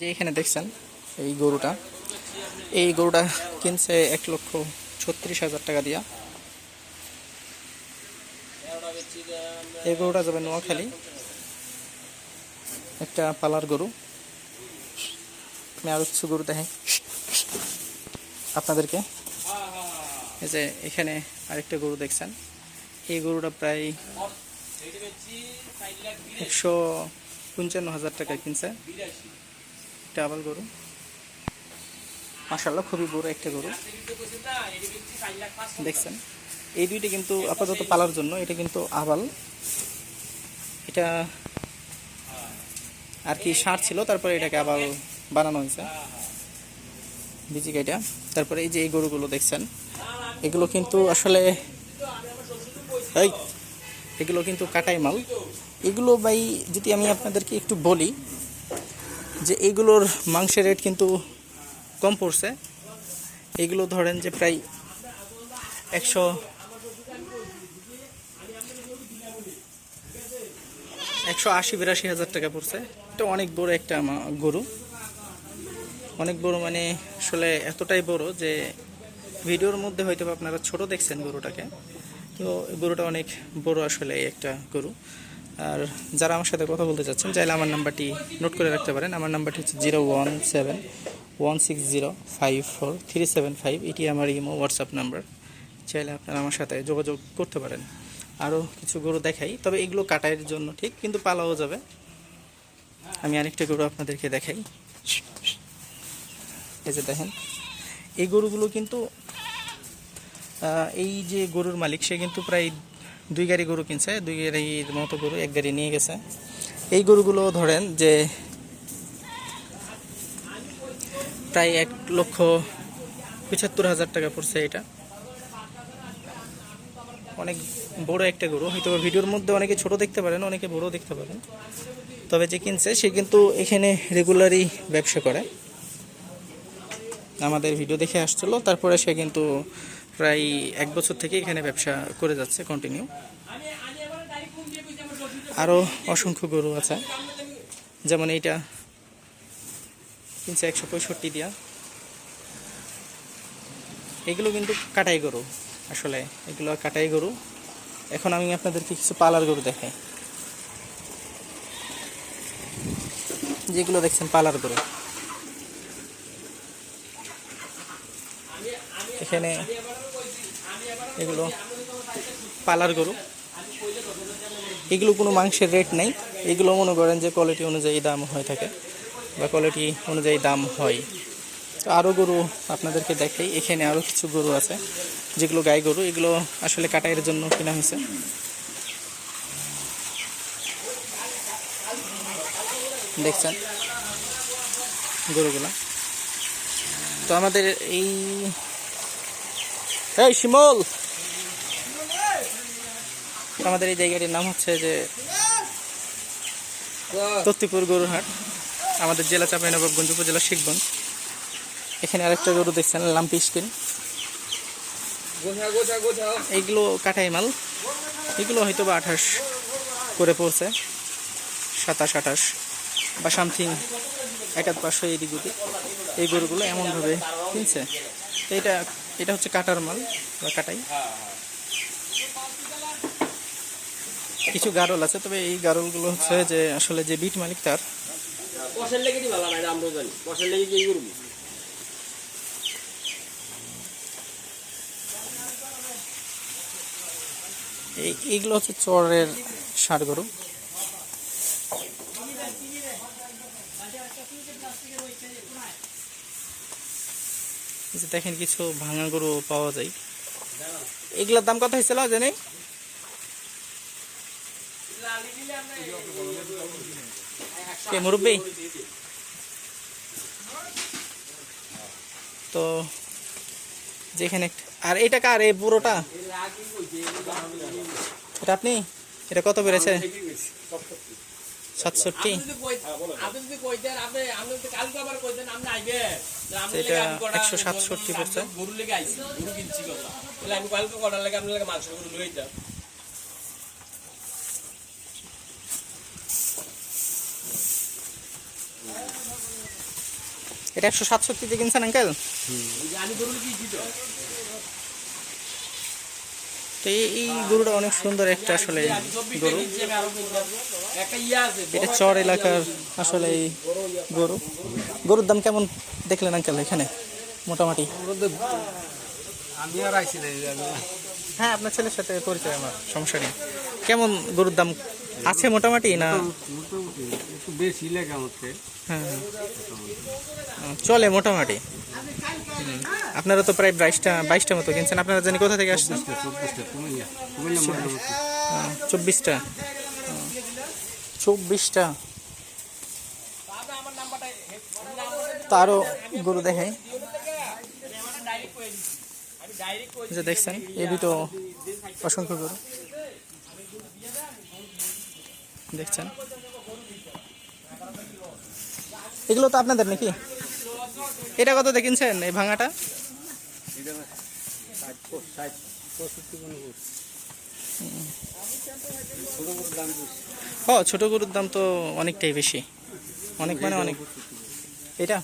যে এখানে দেখছেন, এই গরুটা এই গরুটা কিনছে এক লক্ষ ছত্রিশ হাজার টাকা দিয়া। এই গরুটা যাবে নোয়াখালী, একটা পালার গরু। আমি কিছু গরু দেখাই আপনাদেরকে। এই যে এখানে আরেকটা গরু দেখছেন, এই গরুটা প্রায় একশো পঞ্চান্ন হাজার টাকা কিনছে। আবাল গরু। মাসাল্লাহ খুবই বড় একটা গরু। দেখছেন? এই দুইটা কিন্তু আপাতত পালার জন্য, এটা কিন্তু আবাল। এটা আর কি সার ছিল, তারপরে এটাকে আবার বানানো হয়েছে। বিচি কাইটা তারপরে এই যে এই গরুগুলো দেখছেন, এগুলো কিন্তু আসলে এগুলো কিন্তু কাটাই মাল। এগুলো ভাই, যদি আমি আপনাদেরকে একটু বলি যে এইগুলোর মাংসের রেট কিন্তু কম পড়ছে। এগুলো ধরেন যে প্রায় একশো একশো আশি, বিরাশি হাজার টাকা পড়ছে। এটা অনেক বড় একটা গরু। অনেক বড় মানে আসলে এতটাই বড় যে ভিডিওর মধ্যে হয়তো আপনারা ছোট দেখছেন গরুটাকে। তো গরুটা অনেক বড় আসলে একটা গরু। আর যারা আমার সাথে কথা বলতে চাচ্ছেন, চাইলে আমার নাম্বারটি নোট করে রাখতে পারেন। আমার নাম্বারটি হচ্ছে zero one seven one six zero five four three seven five. এটি আমার ইমো, হোয়াটসঅ্যাপ নাম্বার। চাইলে আপনারা আমার সাথে যোগাযোগ করতে পারেন। আরও কিছু গরু দেখাই, তবে এগুলো কাটাইয়ের জন্য ঠিক, কিন্তু পালাও যাবে। আমি আরেকটা গরু আপনাদেরকে দেখাই। এই যে দেখেন, এই গরুগুলো কিন্তু এই যে গরুর মালিক, সে কিন্তু প্রায় দুই গাড়ি গরু কিনছে, দুই গাড়ির মতো গরু এক গাড়ি নিয়ে গেছে। এই গরুগুলো ধরেন যে প্রায় এক লক্ষ পঁচাত্তর হাজার টাকা পড়ছে এটা। অনেক বড় একটা গরু, হয়তো ভিডিওর মধ্যে অনেকে ছোট দেখতে পারেন, অনেকে বড় দেখতে পারেন। তবে যে কিনছে, সে কিন্তু এখানে রেগুলারই ব্যবসা করে। আমাদের ভিডিও দেখে আসছিল, তারপরে সে কিন্তু প্রায় এক বছর থেকে এখানে ব্যবসা করে যাচ্ছে কন্টিনিউ আরও অসংখ্য গরু আছে, যেমন এইটা কিনছে একশো পঁয়ষট্টি দিয়া। এগুলো কিন্তু কাটাই গরু, আসলে এগুলো কাটাই গরু। এখন আমি আপনাদেরকে কিছু পালার গরু দেখাই। যেগুলো দেখছেন পালার গরু। এখানে এগুলো পালার গরু। এগুলো কোনো মাংসের রেট নেই। এগুলো মনে করেন যে কোয়ালিটি অনুযায়ী দাম হয়ে থাকে বা কোয়ালিটি অনুযায়ী দাম হয়। তো আরও গরু আপনাদেরকে দেখাই। এখানে আরও কিছু গরু আছে, যেগুলো গাই গরু। এগুলো আসলে কাটাইয়ের জন্য কেনা হয়েছে। দেখছেন গরুগুলা। তো আমাদের এই এই শিমল! আমাদের এই জায়গাটির নাম হচ্ছে যে তত্তিপুর গরুরহাট, আমাদের জেলা চাঁপাইনবাবগঞ্জ উপজেলা শিখগঞ্জ এখানে আরেকটা গরু দেখছেন, লাম্পি স্কিন। এইগুলো কাটাই মাল। এগুলো হয়তো বা আঠাশ করে পড়ছে, সাতাশ, আঠাশ বা সামথিং একাত পাঁচশো এদিক ওদিক। এই গরুগুলো এমনভাবে কিনছে। এটা এটা হচ্ছে কাটার মাল বা কাটাই কিছু গারল আছে তবে এই গারলগুলো হচ্ছে যে আসলে যে বিট মালিক তার। এইগুলো হচ্ছে চরের ষাড় গরু। দেখেন কিছু ভাঙা গরু পাওয়া যায়। এগুলোর দাম কত হয়েছিল জানি কে মুরব্বী? তো যেখানে আর এটা কার? এই পুরোটা এটা আপনি? এটা কত বেড়েছে? সাতষট্টি। আপনি যদি কই- আপনি যদি কইতেন, আপনি- আপনি যদি কালকে আবার কইতেন, আপনি আইবেন। তাহলে আপনার এটা লেগে আমি কটা- 167 আমি পড়ছে। গরুর লেগে আইছি, গরু কিনছি কথা। তাহলে আমি কালকে কটার লেগে আপনার লেগে মাংস গরু লইয়া দিতাম। এটা একশো সাতষট্টিতে কিনছেন, আঙ্কেল? তো এই গরুটা অনেক সুন্দর একটা আসলে গরু। এটা চর এলাকার আসলে এই গরু। গরুর দাম কেমন দেখলেন, আঙ্কেল, এখানে? মোটামুটি? হ্যাঁ আপনার ছেলের সাথে পরিচয় আমার, সমস্যা নেই। কেমন গরুর দাম আছে মোটামুটি না? মোটামুটি একটু বেশি লাগে আমাকে। হ্যাঁ হ্যাঁ। চলে মোটামুটি। আপনারা তো প্রায় বাইশটা বাইশটা মতো কিনছেন। আপনারা জানি কোথা থেকে আসছেন? চব্বিশটা চব্বিশটা আহ, চব্বিশটা। তো আরও গরু এই যে দেখছেন এই দুটো অসংখ্য গরু। দেখছেন। এগুলো তো আপনাদের নাকি? এটা কত দেখিনছেন এই ভাঙাটা? ও ছোট গরুর দাম তো অনেকটাই বেশি। অনেক মানে অনেক। এটা?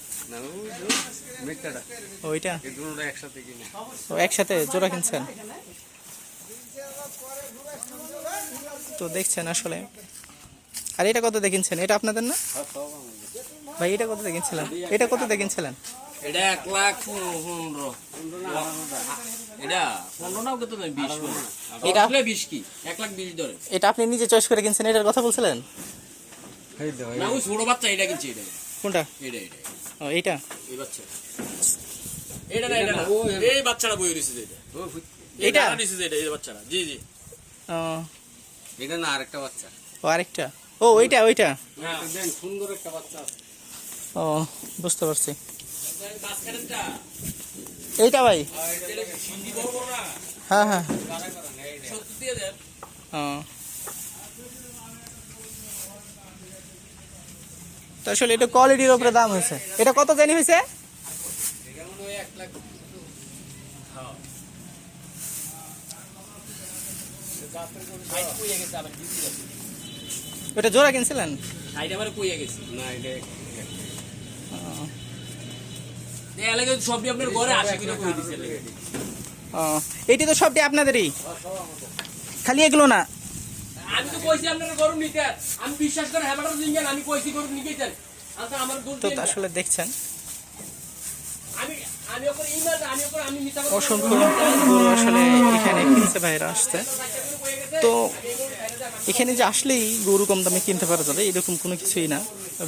ওইটা ও একসাথে জোড়া কিনছেন। তো দেখছেন আসলে। আর এটা কত কিনছেন? এটা আপনাদের না? ভাই এটা কত কিনছিলেন? এটা কত কিনছিলেন? এটা এক লাখ পনেরো। এটা পনেরো নাও কত নয় বিশ এটা? এটা বিশ কি? এক লাখ বিশ ধরে। এটা আপনি নিজে চয়েস করে কিনছেন এটার কথা বলছিলেন? না ওই ছোট বাচ্চা এটা কিনছে এটা। কোনটা? এটা এটা ও এই বাচ্চা। এটা না এটা না। এই বাচ্চাটা বই রয়েছে এটা। এটা? এটা এটা এই বাচ্চাটা। জি জি। ও, এটা না আরেকটা বাচ্চা। ও আরেকটা? ও ওইটা ওইটা। হ্যাঁ দেন সুন্দর একটা বাচ্চা আছে। ও বুঝতে পারছি। এইটা ভাই? হ্যাঁ হ্যাঁ সত্যি দিয়ে দেন। ও। তো আসলে এটা কোয়ালিটির উপরে দাম হয়েছে। এটা কত জানি হয়েছে? লাখ সাইড কইয়া গেছে আবার দিদি গেছে ওটা জোড়া কিনছিলেন? এইটি তো সবটি আপনাদেরই? খালি এগুলো না? আমি তো কইছি আপনার গরু নিতে। আমি বিশ্বাস করে হ্যাঁ জিঙ্গেন আমি কইছি গরু নিতে চান তো আসলে দেখছেন। অসংখ্য গরু এখানে কিনছে ভাইরা আসছে তো এখানে যে আসলেই গরু কম দামে কিনতে পারা যাবে, এরকম কোনো কিছুই না।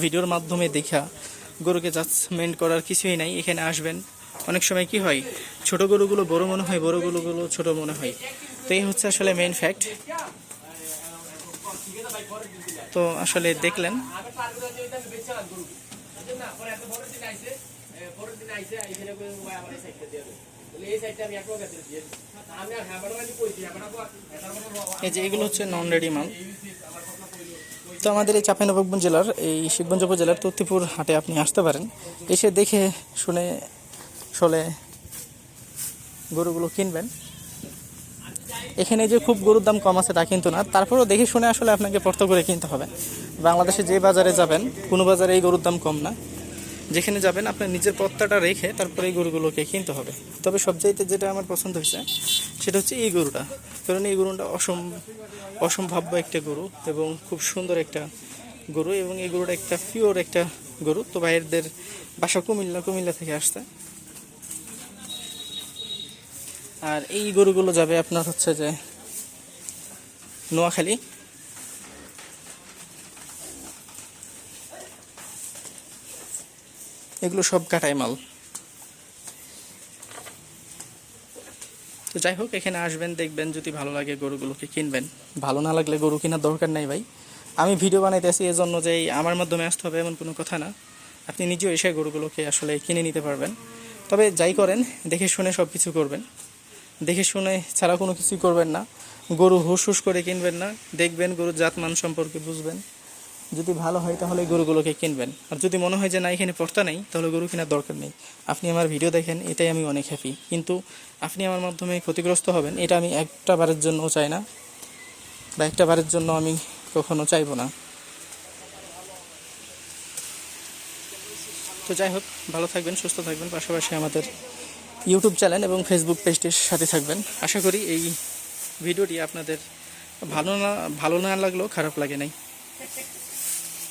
ভিডিওর মাধ্যমে দেখা, গরুকে জাজমেন্ট করার কিছুই নাই। এখানে আসবেন, অনেক সময় কি হয়, ছোট গরুগুলো বড় মনে হয়, বড় গরুগুলো ছোট মনে হয়। তো এই হচ্ছে আসলে মেইন ফ্যাক্ট তো আসলে দেখলেন। এই হ্যাঁ হ্যাঁ এটার মধ্যে এই যে এগুলো হচ্ছে নন রেডি মাল। তো আমাদের এই চাঁপাইনবাবগঞ্জ জেলার এই শিবগঞ্জ উপজেলার তত্তিপুর হাটে আপনি আসতে পারেন। এসে দেখে শুনে আসলে গরুগুলো কিনবেন। এখানে যে খুব গরুর দাম কম আছে তা কিন্তু না। তারপরেও দেখে শুনে আসলে আপনাকে পর্ত করে কিনতে হবে। বাংলাদেশে যে বাজারে যাবেন কোনো বাজারে এই গরুর দাম কম না। যেখানে যাবেন, আপনার নিজের পত্তাটা রেখে তারপরে এই গরুগুলোকে কিনতে হবে। তবে সবচাইতে যেটা আমার পছন্দ হয়েছে, সেটা হচ্ছে এই গরুটা। কারণ এই গরুটা অসম, অসম্ভাব্য একটা গরু এবং খুব সুন্দর একটা গরু এবং এই গরুটা একটা পিওর একটা গরু। তো বাইরেদের বাসা কুমিল্লা কুমিল্লা থেকে আসছে। আর এই গরুগুলো যাবে আপনার হচ্ছে যে নোয়াখালী। এগুলো সব কাটাই মাল। তো যাই হোক, এখানে আসবেন, দেখবেন যদি ভালো লাগে গরুগুলোকে কিনবেন। ভালো না লাগলে গরু কেনার দরকার নাই ভাই। আমি ভিডিও বানাইতেছি, এজন্য যে এই আমার মাধ্যমে আসতে হবে এমন কোনো কথা না। আপনি নিজেও এসে গরুগুলোকে আসলে কিনে নিতে পারবেন। তবে যাই করেন, দেখে শুনে সব কিছু করবেন। দেখে শুনে ছাড়া কোনো কিছুই করবেন না। গরু হুস হুস করে কিনবেন না। দেখবেন গরুর জাতমান সম্পর্কে বুঝবেন। যদি ভালো হয় তাহলে গরুগুলোকে কিনবেন। আর যদি মনে হয় যে না, এখানে পড়তা নেই, তাহলে গরু কেনার দরকার নেই। আপনি আমার ভিডিও দেখেন, এটাই আমি অনেক হ্যাপি কিন্তু আপনি আমার মাধ্যমে ক্ষতিগ্রস্ত হবেন, এটা আমি একটা বারের জন্যও চাই না। বা একটা বারের জন্য আমি কখনো চাইব না। তো যাই হোক, ভালো থাকবেন, সুস্থ থাকবেন, পাশাপাশি আমাদের ইউটিউব চ্যানেল এবং ফেসবুক পেজটির সাথে থাকবেন। আশা করি এই ভিডিওটি আপনাদের ভালো না ভালো না লাগলেও খারাপ লাগে নাই।